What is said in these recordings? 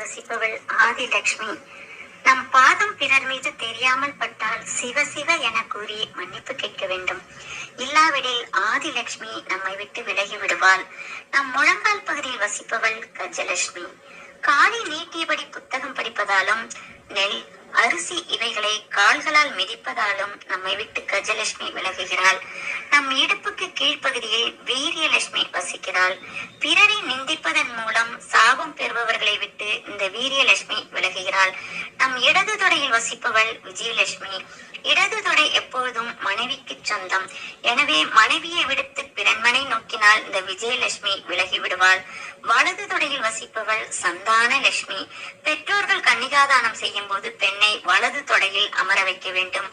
வசிப்பவள் ஆதிலட்சுமி நம் பாதம் பிறர் மீது தெரியாமல் பட்டால் சிவ சிவ என கூறி மன்னிப்பு கேட்க வேண்டும். இல்லாவிடில் ஆதிலட்சுமி நம்மை விட்டு விலகி விடுவாள். நம் முழங்கால் பகுதியில் வசிப்பவள் கஜலட்சுமி காலை நீட்டியபடி புத்தகம் படிப்பதாலும் நெல் அரிசி இவைகளை கால்களால் மிதிப்பதாலும் நம்மை விட்டு கஜலட்சுமி விலகுகிறாள். நம் இடுப்புக்கு கீழ்ப்பகுதியில் வீரியலட்சுமி வசிக்கிறாள். பிறரை நிந்திப்பதன் மூலம் சாபம் பெறுபவர்களை விட்டு இந்த வீரியலட்சுமி விலகுகிறாள். நம் இடது தொடையில் வசிப்பவள் விஜயலட்சுமி. இடது தொடை எப்பொழுதும் மனைவிக்கு சொந்தம். எனவே மனைவியை விடுத்து பிறன்மனை நோக்கினால் இந்த விஜயலட்சுமி விலகி விடுவாள். வலது தொடையில் வசிப்பவள் சந்தான லட்சுமி. பெற்றோர்கள் கன்னிகாதானம் செய்யும் போது பெண்ணை வலது தொடையில் அமர வைக்க வேண்டும்.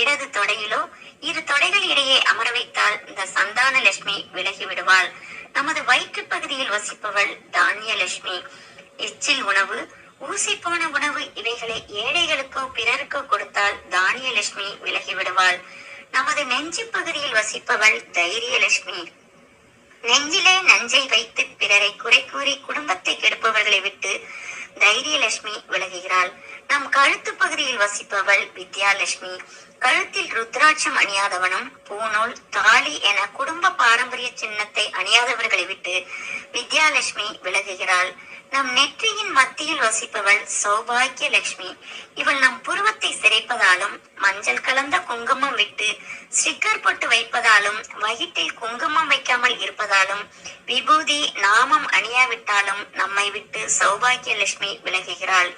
இடது தொடையிலோ இரு தொடைகள் இடையே அமர வைத்தால் இந்த சந்தான லட்சுமி விலகி விடுவாள். நமது வயிற்று பகுதியில் வசிப்பவள் தானிய லட்சுமி எச்சில் உணவு ஊசி போன உணவு இவைகளை ஏழைகளுக்கோ பிறருக்கோ கொடுத்தால் தானியலட்சுமி விலகி விடுவாள் நமது நெஞ்சு பகுதியில் வசிப்பவள் தைரியலட்சுமி. நெஞ்சிலே நஞ்சை வைத்து பிறரை குறை கூறி குடும்பத்தை கெடுப்பவர்களை விட்டு தைரியலட்சுமி விலகுகிறாள். நம் கழுத்து பகுதியில் வசிப்பவள் வித்யாலட்சுமி. கழுத்தில் ருத்ராட்சம் அணியாதவனும் பூநூல் தாலி என குடும்ப பாரம்பரிய சின்னத்தை அணியாதவர்களை விட்டு வித்யாலட்சுமி விலகுகிறாள். நம் நெற்றியின் மத்தியில் வசிப்பவள் சௌபாகிய லட்சுமி இவள் நம் புருவத்தை சிரைப்பதாலும் மஞ்சள் கலந்த குங்குமம் விட்டு ஸ்டிக்கர் போட்டு வைப்பதாலும் வயிற்றில் குங்குமம் வைக்காமல் இருப்பதாலும் விபூதி நாமம் அணியாவிட்டாலும் நம்மை விட்டு சௌபாகிய லட்சுமி விலகுகிறாள்.